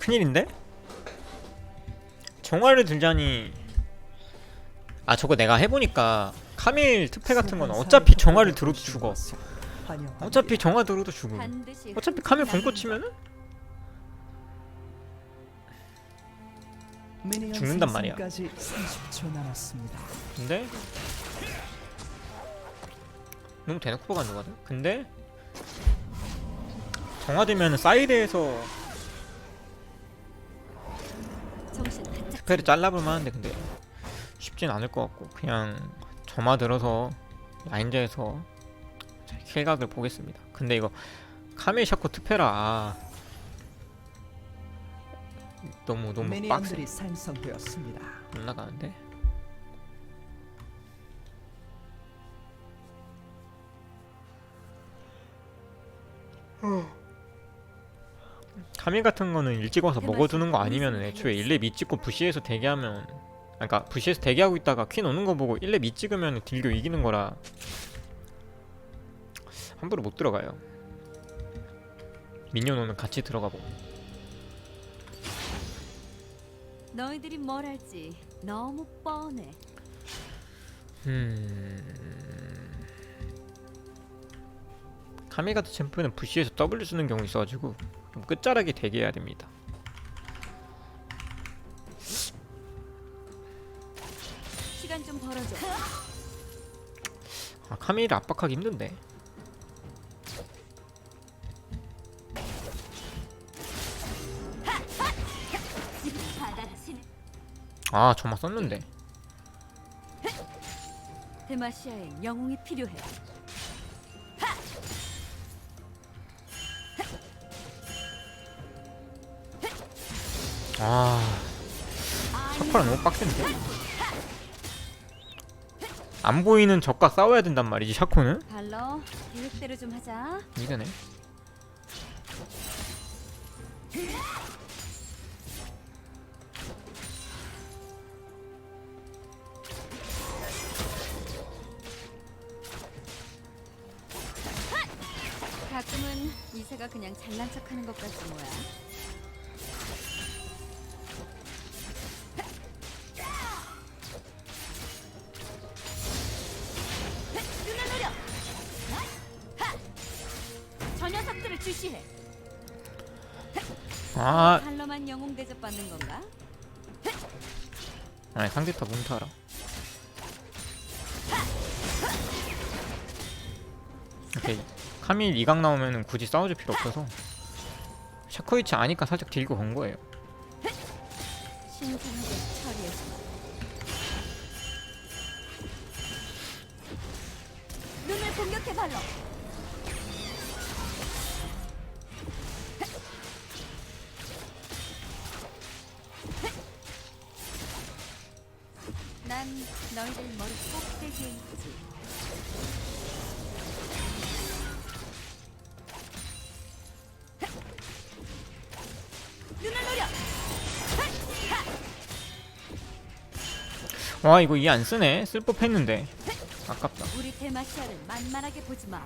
큰일인데? 정화를 들자니 아 저거 내가 해보니까 카밀 특패 같은 건 어차피 정화를 들어도 죽어 어차피 정화 들어도 죽어 어차피 카밀 공고 치면은 죽는단 말이야. 30초 남았습니다. 근데 너무 대놓고 가는 거거든? 근데 정화되면 사이드에서 스펠을 잘라볼 만한데 근데 쉽진 않을 것 같고 그냥 점화 들어서 라인저에서 킬각을 보겠습니다 근데 이거 카밀 샤코 투페라 아. 너무 너무 빡세 생성되었습니다. 못 나가는데 카밀 같은 거는 일찍 와서 먹어두는 거 아니면 애초에 1렙 이 찍고 부시에서 대기하면 아, 그러니까 부시에서 대기하고 있다가 퀸 오는 거 보고 1렙 이 찍으면 딜교 이기는 거라 함부로 못 들어가요. 미니언 오는 같이 들어가 보고. 너희들이 뭘 할지? 너무 뻔해. 음... 카밀 같은 챔프는 부시에서 W 쓰는 경우 있어가지고 좀 끝자락에 대기해야 됩니다. 시간 좀 벌어줘. 아 카밀을 압박하기 힘든데. 받아치는 아 정말 썼는데. 데마시아엔 영웅이 필요해. 아 샤코랑 너무 빡센데. 안 보이는 적과 싸워야 된단 말이지 샤코는 발러 계획대로 좀 하자. 이거네. 가끔은 이세가 그냥 잘난 척하는 것 같지 뭐야. 아니 상대타 뭉타라. 오케이 카밀 이각 나오면은 굳이 싸워줄 필요 없어서 샤코 위치 아니까 살짝 들고 건 거예요. 눈을 공격해 발로. 난 너희들 머리 꼭대기에 있지. 눈을 노려. 와 이거 이 안 쓰네. 쓸 법했는데 아깝다. 우리 대마시아를 만만하게 보지 마.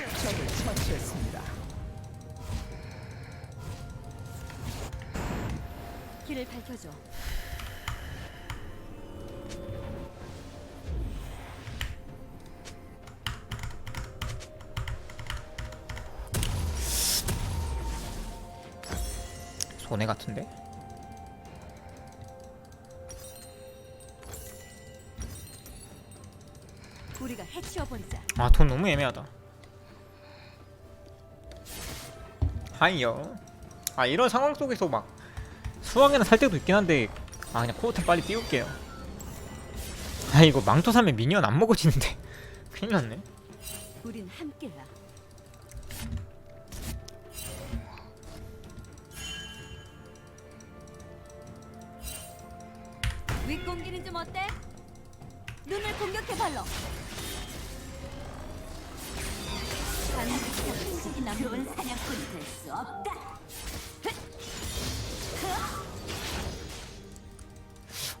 적을 처치했습니다. 길을 밝혀줘. 손해 같은데. 우리가 해치워버리자. 아 돈 너무 애매하다. 하이요. 아 이런 상황 속에서 막 수학에는 살 때도 있긴 한데 아 그냥 코어템 빨리 띄울게요. 아 이거 망토 사면 미니언 안 먹어지는데 큰일 났네. 우린 함께라.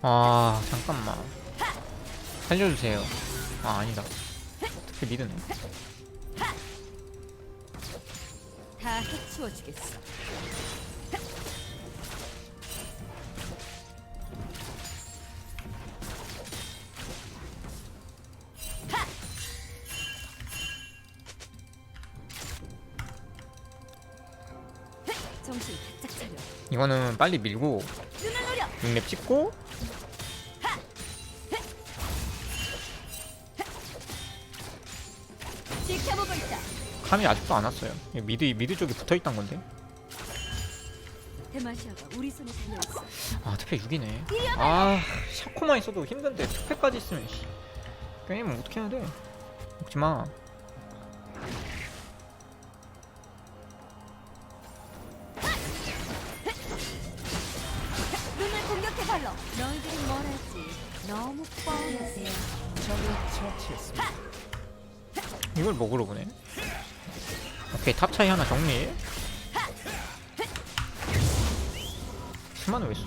아 잠깐만 살려주세요. 아 아니다 특히 미드네 다 해치워 주겠어. 이거는 빨리 밀고 눈을 노려. 6렙 찍고. 카밀 아직도 안 왔어요 미드 미드 쪽에 붙어있단 건데. 아 특패 6이네 아 샤코만 있어도 힘든데 특패까지 있으면 씨. 게임은 어떻게 해야 돼 먹지마 이걸 먹으러 보네. 오케이 탑 차이 하나 정리. 스마는 왜 써?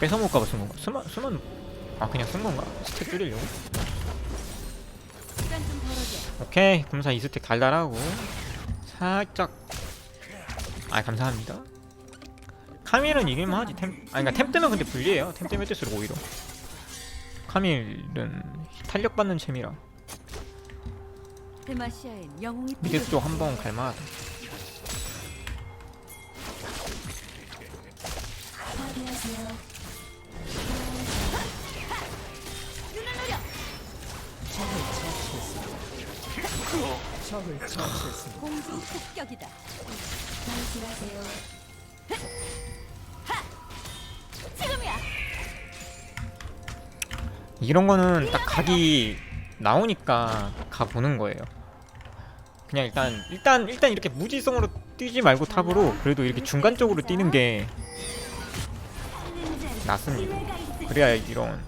뺏어 먹을까봐 쓴 건가? 스마, 스마는 아 그냥 쓴 건가? 스택 줄이려고? 오케이 금사 2스택 달달하고. 살짝. 아 감사합니다. 카밀은 이길만 하지. 템 아니 그니까 템 뜨면 근데 불리해요. 템 뜨면 뜰수록 오히려 카밀은 탄력 받는 챔이라 미드. 쪽 한 번 갈만하다 노려. 적을 처치했습니다. 적을 처치했습니다. 공중 폭격이다. 이런 거는 딱 각이 나오니까 가 보는 거예요. 그냥 일단 일단 일단 이렇게 무지성으로 뛰지 말고 탑으로 그래도 이렇게 중간 쪽으로 뛰는 게 낫습니다. 그래야 이런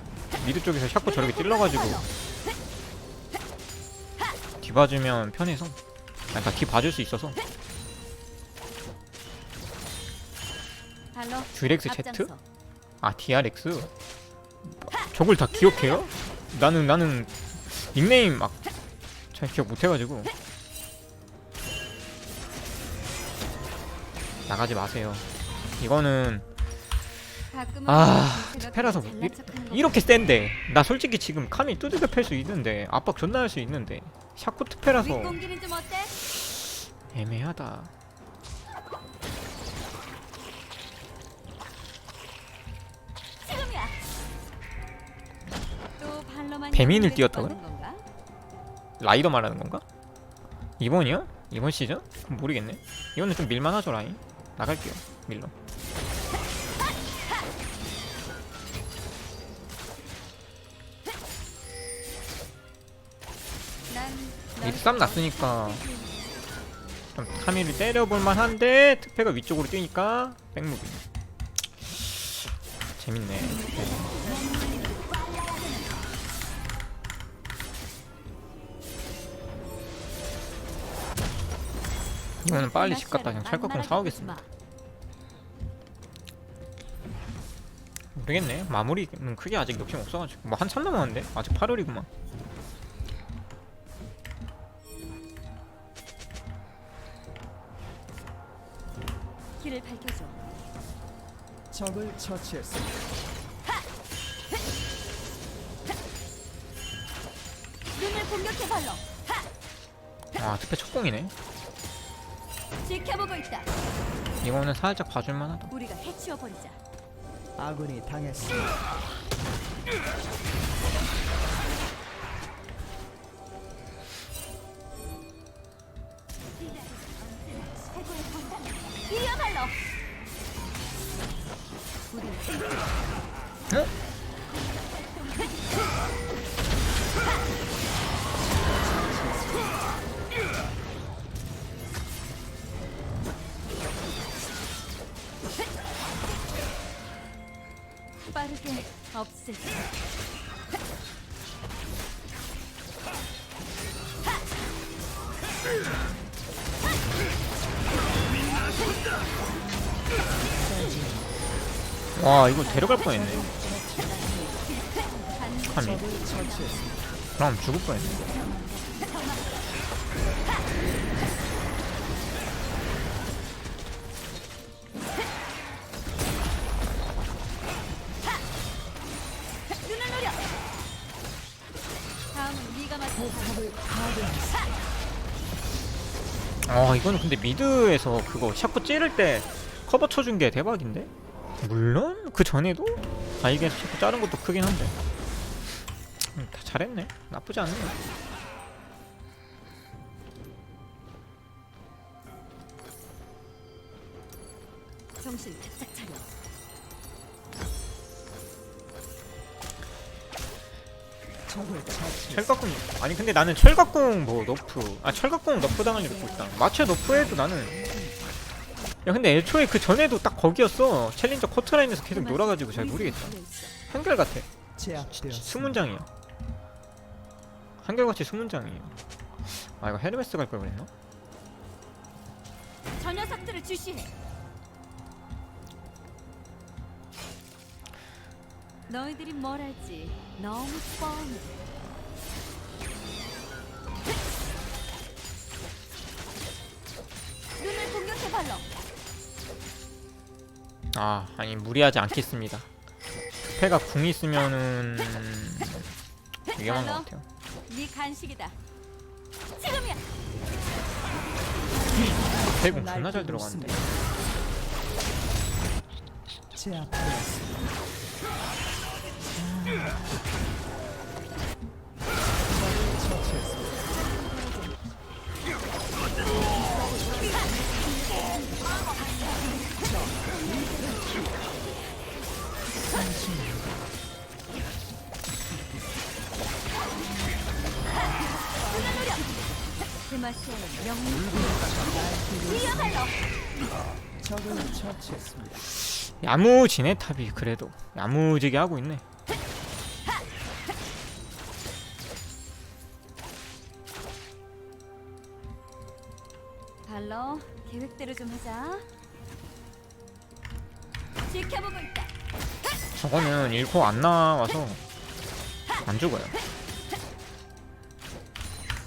미드 쪽에서 샤코 저렇게 찔러가지고 뒤 봐주면 편해서 그러니까 뒤 봐줄 수 있어서. 듀렉스 Z? 아 DRX? 저걸 다 기억해요? 나는 나는 닉네임 막 잘 기억 못해가지고 나가지 마세요. 이거는 아 스페라서 이, 이렇게 센데 나 솔직히 지금 카미 두들겨 팰수 있는데 압박 존나 할 수 있는데 샤코 어때? 애매하다. 배민을 건가? 라이더 말하는 건가? 이번이요? 이번 시즌? 모르겠네. 이거는 좀 밀만하죠 라인. 나갈게요. 밀러. 난 미드 쌈 났으니까 좀 카미를 때려볼 만 한데 특패가 위쪽으로 뛰니까 백무비. 재밌네. 이거는 빨리 집 갔다 그냥 찰칵공 사오겠습니다. 모르겠네. 마무리는 크게 아직 욕심 없어가지고 뭐 한참 남았는데 아직 8월이구만. 길을 밝혀줘. 적을 처치했습니다. 눈을 공격해 발로. 아 특패 첫 공이네. 지켜보고 있다. 이거는 살짝 봐줄 만하다. 우리가 해치워 버리자. 아군이 당했습니다. 빠르게 없애자. 와 이거 데려갈 뻔했네. 카미. 그럼 죽을 뻔했네 이거는 근데 미드에서 그거 샤코 찌를 때 커버 쳐준 게 대박인데? 물론 그 전에도 바이게에서 샤코 자른 것도 크긴 한데 음, 다 잘했네 나쁘지 않네 정신 바짝 차려. 철갑궁 아니 근데 나는 철갑궁 뭐 너프 아 철갑궁 너프 당한 일 없고 있다. 마체 너프해도 나는. 야 근데 애초에 그 전에도 딱 거기였어. 챌린저 커트라인에서 계속 놀아가지고 잘 모르겠다. 한결같아. 수문장이야. 한결같이 수문장이에요. 아 이거 헤르메스 갈 걸 그랬나? 저 녀석들을 주시해. 너희들이 뭘 할지 너무 뻔해. 눈을 공격해 발로. 아 아니 무리하지 않겠습니다 패가 궁 있으면은 위험한 것 같아요 네 간식이다. 지금이야. 패궁 존나 잘 들어갔는데 제압되 야무지네 탑이. 그래도. 야무지게 하고 있네 계획대로 좀 하자. 지켜보고 있다. 저거는 1코 안 나와서 안 죽어요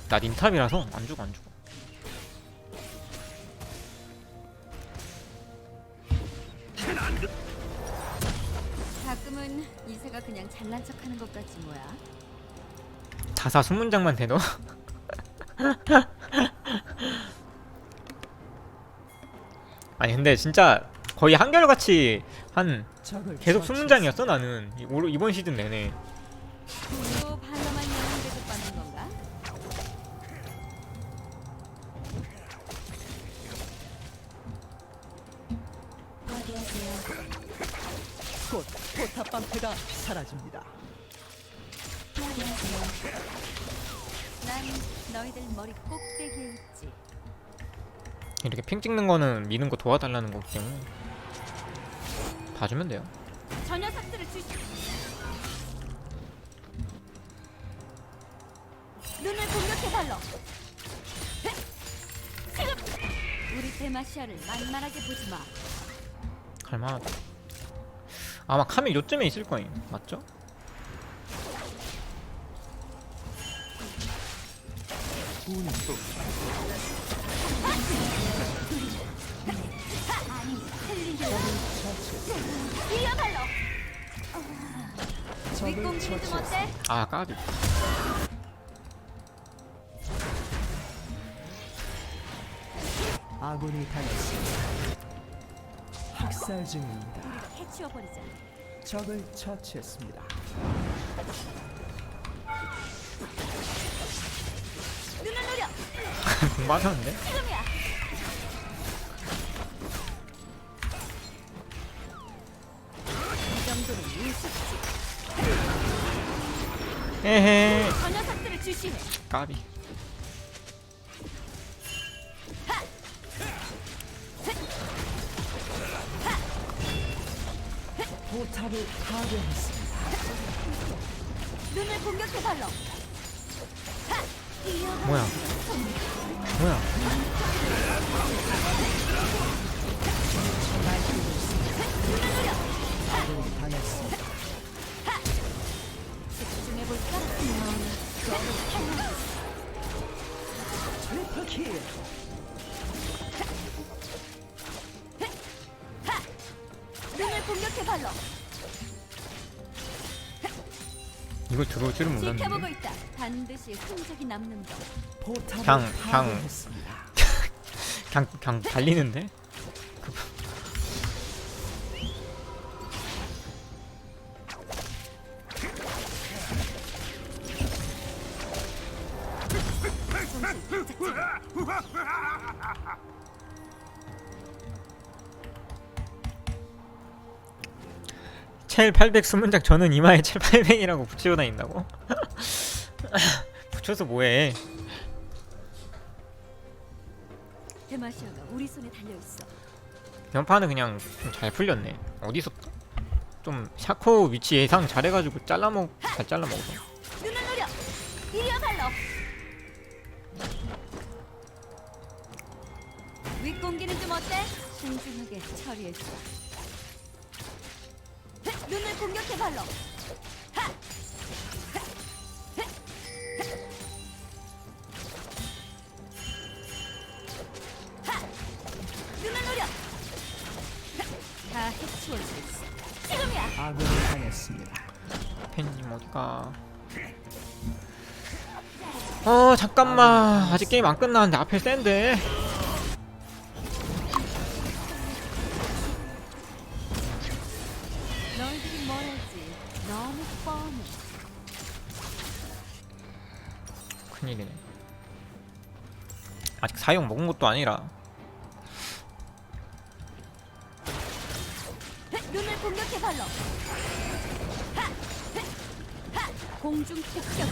나 닌탑이라서 안 죽어 안 죽어 가끔은 이세가 그냥 잘난 척하는 것 같지 뭐야. 다사 수문장만 돼도 아니 근데 진짜 거의 한결같이 한 계속 처치했습니다. 수문장이었어 나는 이- 올- 이번 시즌 내내 핑 찍는 거는 미는 거 도와달라는 거기 때문에 봐주면 돼요 저 녀석들을 주시. 눈을 공격해 발로. 지금 우리 데마시아를 만만하게 보지 마. 갈만하다 아마 카밀 요쯤에 있을 거예요 맞죠? 좀. 어때? 아 까비 아군이 당했습니다. 학살 중입니다. 해치워 버리자. 적을 처치했습니다. 눈을 노려. 공 맞았는데? 지금이야. 이 정도는 우습지. 에헤. 까비 포탑을 파괴했습니다. 눈을 공격해. 이어 뭐야 뭐야 아군이 당했습니다. 이거 들어올 줄은 지켜보고 몰랐는데 있다. 그냥, 그냥 달리는데? 첼 800 수문장 저는 이마에 첼 800이라고 붙이고 다닌다고? 붙여서 뭐해 데마시아가 우리 손에 달려 있어. 변파는 그냥 좀 잘 풀렸네. 어디서 좀 샤코 위치 예상 잘해가지고 잘라먹 잘 잘라먹어서. 눈을 노려. 이리와 발로. 윗공기는 좀 어때? 신중하게 처리했어. 흑, 눈을 공격해 발로. 하! 눈을 노려. 흑, 다 해치워져 있어. 지금이야. 아군이 당했습니다. 팬님 어디가? 어 잠깐만 아직 게임 안 끝났는데 앞에 센데. 사용 먹은 것도 아니라. 흑, 눈을 공격해 발로. 공중 격격.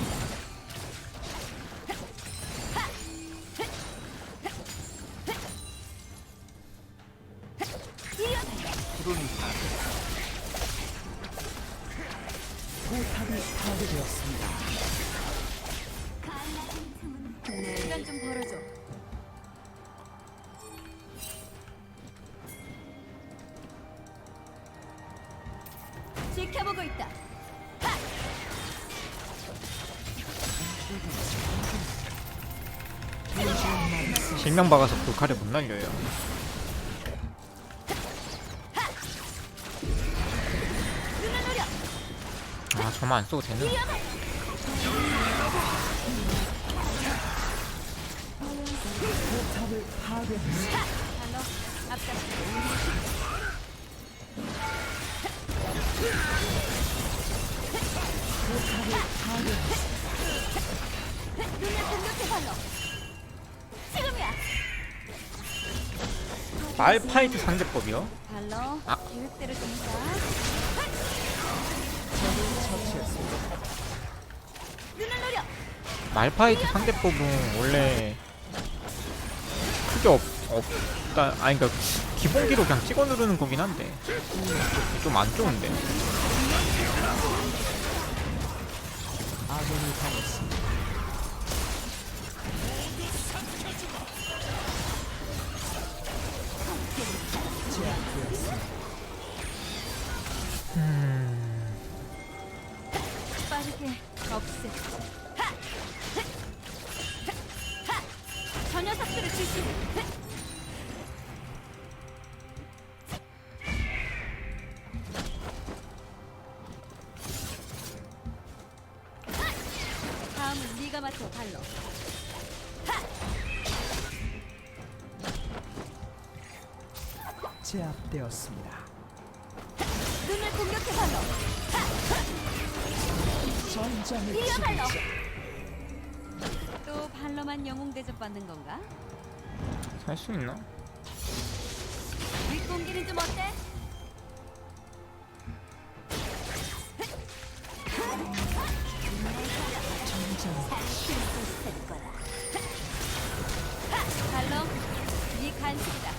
포탑이 파괴되었습니다. 실명 박아서 그 칼에 못 날려요. 아 저만 안 써도 되는. 말파이트 상대법이요? 아. 계획대로 준다. 처치했습니다. 눈을 노려. 말파이트 상대법은 원래 크게 없, 없다 아니 그니까 기본기로 그냥 찍어 누르는 거긴 한데 좀 안 좋은데 아군이 당했습니다. 제압되었습니다. 다음은 네가 맡아 발로. 제압되었습니다. 눈을 공격해 발로. 전장을 이리와 발로. 치르자. 또 발로만 영웅 대접 받는 건가? 살 수 있나? 윗공기는 좀 어때? 발로 네 간식이다.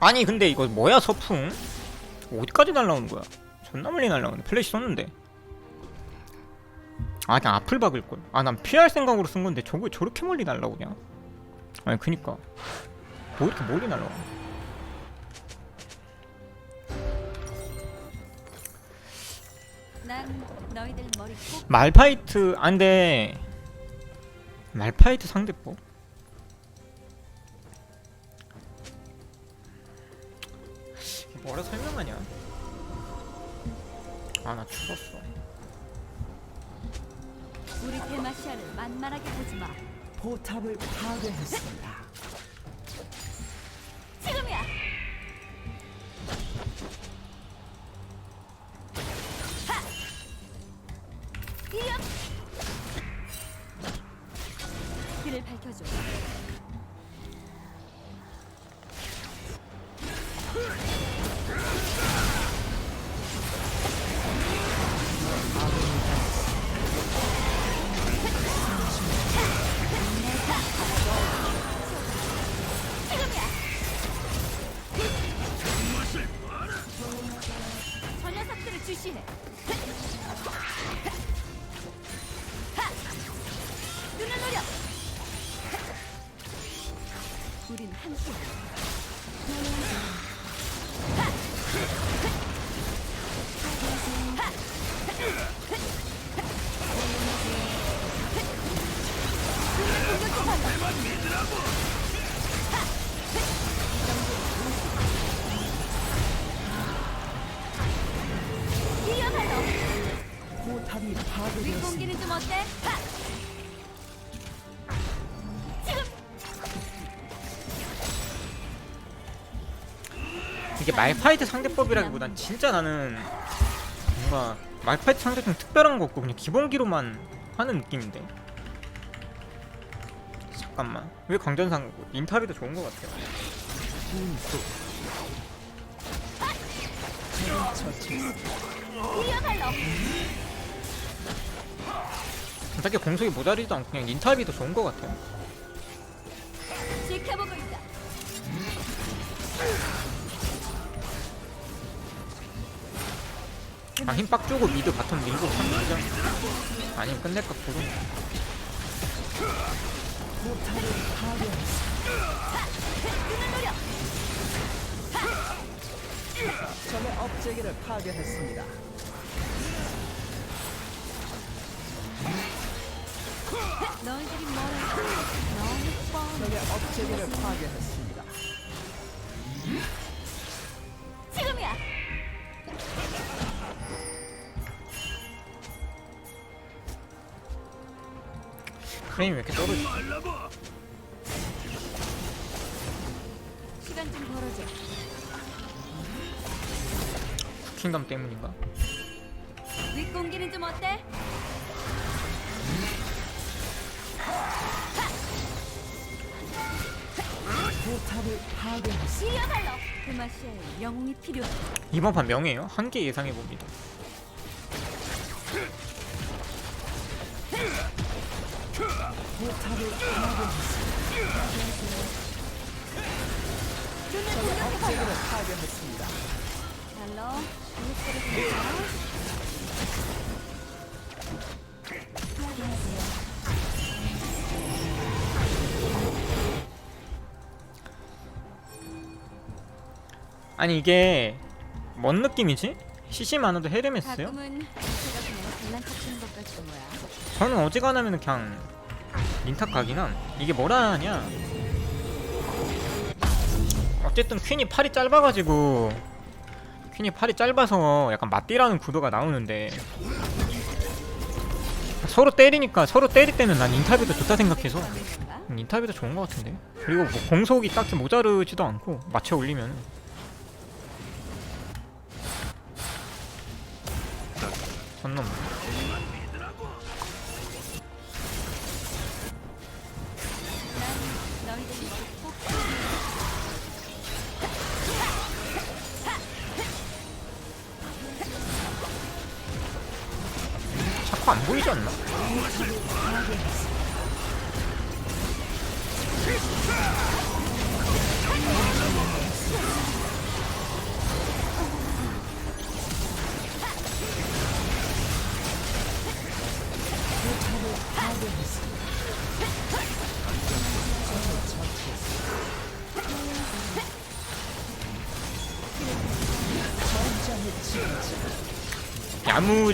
아니 근데 이거 뭐야 서풍? 어디까지 날라오는 거야? 존나 멀리 날라오네. 플래시 썼는데. 아 그냥 앞을 박을걸. 아 난 피할 생각으로 쓴 건데 저거 저렇게 멀리 날라오냐? 아니 그니까. 뭐 이렇게 멀리 날라오냐 난 너희들 머리 꼭 말파이트 안돼 말파이트 상대법 뭐라 설명하냐 아 나 죽었어 우리 데마시아를 만만하게 보지 마. 포탑을 파괴했습니다. 윗공기는 좀 어때? 하! 이게 말파이트 상대법이라기보단 진짜 나는 뭔가 말파이트 상대 좀 특별한 거 없고 그냥 기본기로만 하는 느낌인데? 잠깐만. 왜 강전상 더 좋은 것 같아요? 딱히 공속이 모자리지도 않고 그냥 더 좋은 것 같아요. 지켜보고 있다. 아 힘빡 주고 미드 바텀 밀고 참 밀자 아니면 끝낼까 노려. 적의 업체계를 파괴했습니다. 너희들이 뭐랄까 너무 뻔해. 적의 업체계를 파괴했습니다. 프레임이 왜 이렇게 떨어지 시간 좀 벌어줘. 킹덤 때문인가 윗 공기는 좀 어때? 포탑을 영웅이 필요해. 이번 판 명예요 한 개 예상해 봅니다 파괴했습니다. 아니 이게 뭔 느낌이지? CC 많아도 헤르메스요? 가끔은 제가 그냥 장난 쳤는 것 같은 거야. 저는 어지간하면 그냥 린탑 각이나 이게 뭐라 하냐? 어쨌든 퀸이 팔이 짧아가지고 퀸이 팔이 짧아서 약간 맞디라는 구도가 나오는데 서로 때리니까 서로 때릴 때는 난 인터뷰도 좋다 생각해서? 음, 인터뷰도 좋은 것 같은데? 그리고 뭐 공속이 딱히 모자르지도 않고 맞춰 올리면 전놈 자꾸 안 보이지 않나?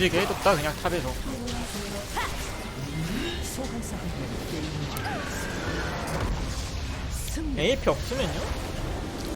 야무지게 해줬다 그냥 탑에서 AP 없으면요?